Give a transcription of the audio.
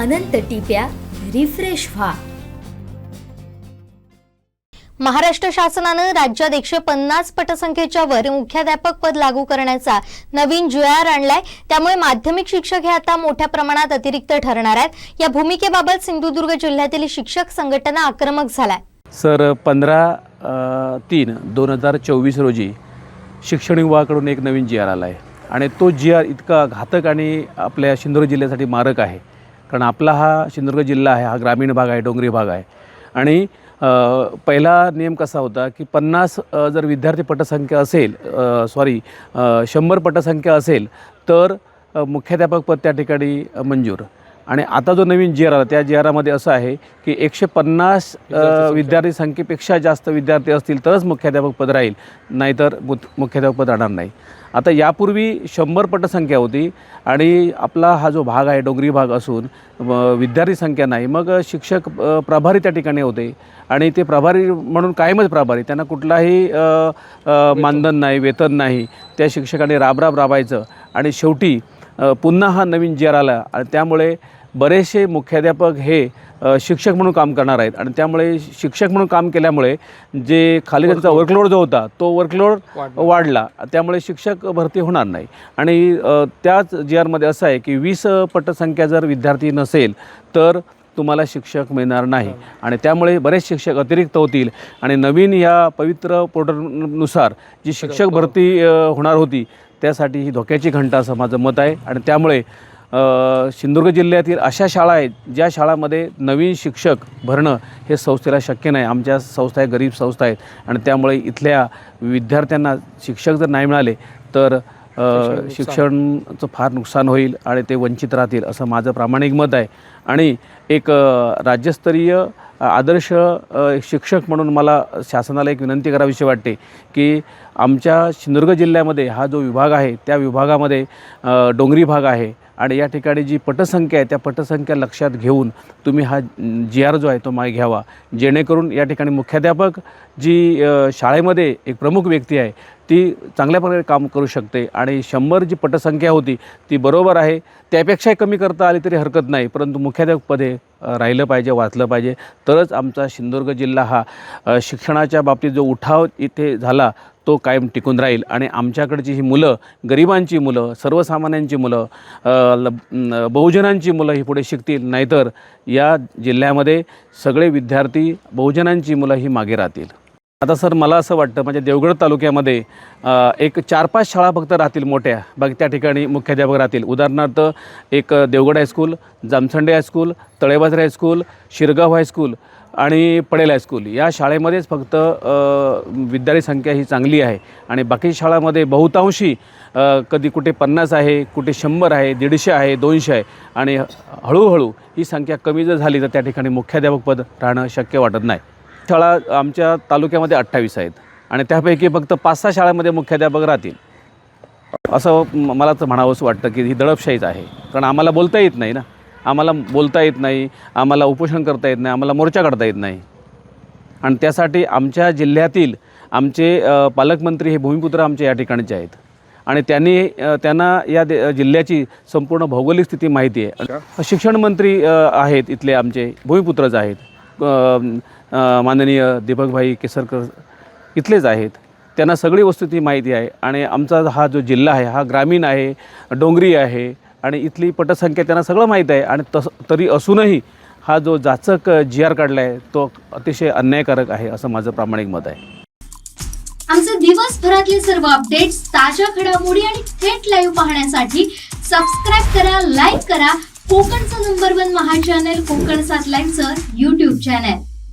अनंत टिप्या refresh व्हा. महाराष्ट्र शासनानं राज्यात एकशे पन्नास पटसंख्येच्या वर मुख्याध्यापक पद लागू करण्याचा नवीन जी आर आणलाय. त्यामुळे माध्यमिक शिक्षक हे आता मोठ्या प्रमाणात अतिरिक्त ठरणार आहेत. या भूमिकेबाबत सिंधुदुर्ग जिल्ह्यातील शिक्षक संघटना आक्रमक झालाय. सर पंधरा तीन दोन हजार चोवीस रोजी शिक्षण विभागाकडून एक नवीन जी आर आला आहे आणि तो जी आर इतका घातक आणि आपल्या सिंधुदुर्ग जिल्ह्यासाठी मारक आहे. कारण आपला हा सिंधुदुर्ग जिल्हा आहे हा ग्रामीण भाग आहे डोंगरी भाग आहे. आणि पहिला नियम कसा होता की पन्नास जर विद्यार्थी पटसंख्या असेल सॉरी शंभर पटसंख्या असेल तर मुख्याध्यापक पद त्या ठिकाणी मंजूर. आणि आता जो नवीन जी आर आला त्या जी आरामध्ये असं आहे की एकशे पन्नास विद्यार्थी संख्येपेक्षा जास्त विद्यार्थी असतील तरच मुख्याध्यापक पद राहील नाहीतर मुत मुख्याध्यापक पद राहणार नाही. आता यापूर्वी शंभर पटसंख्या होती आणि आपला हा जो भाग आहे डोंगरी भाग असून विद्यार्थी संख्या नाही मग शिक्षक प्रभारी त्या ठिकाणी होते आणि ते प्रभारी म्हणून कायमच प्रभारी त्यांना कुठलाही मानधन नाही वेतन नाही त्या शिक्षकाने राबराब राबायचं आणि शेवटी पुन्हा हा नवीन जी आर आला आणि त्यामुळे बरेचसे मुख्याध्यापक हे शिक्षक म्हणून काम करणार आहेत. आणि त्यामुळे शिक्षक म्हणून काम केल्यामुळे जे खाली त्यांचा वर्कलोड जो होता तो वर्कलोड वाढला. त्यामुळे शिक्षक भरती होणार नाही. आणि त्याच जी आरमध्ये असं आहे की वीस पटसंख्या जर विद्यार्थी नसेल तर तुम्हाला शिक्षक मिळणार नाही. आणि त्यामुळे बरेच शिक्षक अतिरिक्त होतील. आणि नवीन या पवित्र पोर्टलनुसार जी शिक्षक भरती होणार होती त्यासाठी ही धोक्याची घंटा असं माझं मत आहे. आणि त्यामुळे सिंधुदुर्ग जिल्ह्यातील अशा शाळा आहेत ज्या शाळामध्ये नवीन शिक्षक भरणं हे संस्थेला शक्य नाही. आमच्या संस्था आहे गरीब संस्था आहेत आणि त्यामुळे इथल्या विद्यार्थ्यांना शिक्षक जर नाही मिळाले तर शिक्षणाचं फार नुकसान होईल आणि ते वंचित राहतील असं माझं प्रामाणिक मत आहे. आणि एक राज्यस्तरीय आदर्श शिक्षक म्हणून मला शासनाला एक विनंती करावीशी वाटते की आमच्या सिंधुदुर्ग जिल्ह्यामध्ये हा जो विभाग आहे त्या विभागामध्ये डोंगरी भाग आहे आणि या ठिकाणी जी पटसंख्या आहे त्या पटसंख्या लक्षात घेऊन तुम्ही हा जी आर जो आहे तो माय घ्यावा. जेणेकरून या ठिकाणी मुख्याध्यापक जी शाळेमध्ये एक प्रमुख व्यक्ती आहे ती चांगल्या प्रकारे काम करू शकते आणि शंभर जी पटसंख्या होती ती बरोबर आहे. त्यापेक्षाही कमी करता आली तरी हरकत नाही परंतु मुख्याध्यापक पदे राहिलं पाहिजे वाचलं पाहिजे. तरच आमचा सिंधुदुर्ग जिल्हा हा शिक्षणाच्या बाबतीत जो उठाव इथे झाला तो कायम टिकून राहील. आणि आमच्याकडची ही मुलं गरिबांची मुलं सर्वसामान्यांची मुलं ल- बहुजनांची मुलं ही पुढे शिकतील. नाहीतर या जिल्ह्यामध्ये सगळे विद्यार्थी बहुजनांची मुलं ही मागे राहतील. आता सर मला असं वाटतं म्हणजे देवगड तालुक्यामध्ये एक चार पाच शाळा फक्त राहतील मोठ्या. बाकी त्या ठिकाणी मुख्याध्यापक राहतील. उदाहरणार्थ एक Devgad high school Jamsande high school Talebazar high school Shirgaon high school आणि पडेल हायस्कूल या शाळेमध्येच फक्त विद्यार्थी संख्या ही चांगली आहे. आणि बाकी शाळामध्ये बहुतांशी कधी कुठे पन्नास आहे कुठे शंभर आहे दीडशे आहे दोनशे आहे. आणि हळूहळू ही संख्या कमी जर झाली तर त्या ठिकाणी मुख्याध्यापक पद राहणं शक्य वाटत नाही. शाळा आमच्या तालुक्यामध्ये अठ्ठावीस आहेत. आणि त्यापैकी फक्त पाच सहा शाळांमध्ये मुख्याध्यापक राहतील. असं मला तर म्हणावंसं वाटतं की ही दडपशाहीच आहे. कारण आम्हाला बोलता येत नाही ना. आम्हाला बोलता येत नाही. आम्हाला उपोषण करता येत नाही. आम्हाला मोर्चा काढता येत नाही. आणि त्यासाठी आमच्या जिल्ह्यातील आमचे पालकमंत्री हे भूमिपुत्र आमचे या ठिकाणचे आहेत. आणि त्यांनी त्यांना या दे जिल्ह्याची संपूर्ण भौगोलिक स्थिती माहिती आहे. शिक्षण मंत्री आहेत इथले आमचे भूमिपुत्रच आहेत. माननीय दीपकभाई केसरकर इथलेच आहेत. त्यांना सगळी वस्तुस्थिती माहिती आहे आणि आमचा हा जो जिल्हा आहे हा ग्रामीण आहे डोंगरी आहे आणि इथली पटसंख्या त्यांना सगळं माहीत आहे आणि तस तरी असूनही हा जो जाचक जी आर काढला आहे तो अतिशय अन्यायकारक आहे असं माझं प्रामाणिक मत आहे. आमचे दिवसभरातले सर्व अपडेट्स ताज्या घडामोडी आणि थेट लाईव्ह पाहण्यासाठी सबस्क्राईब करा लाईक करा. कोकणचं नंबर वन महा चॅनल कोकण सात लाईव्हचं युट्यूब चॅनल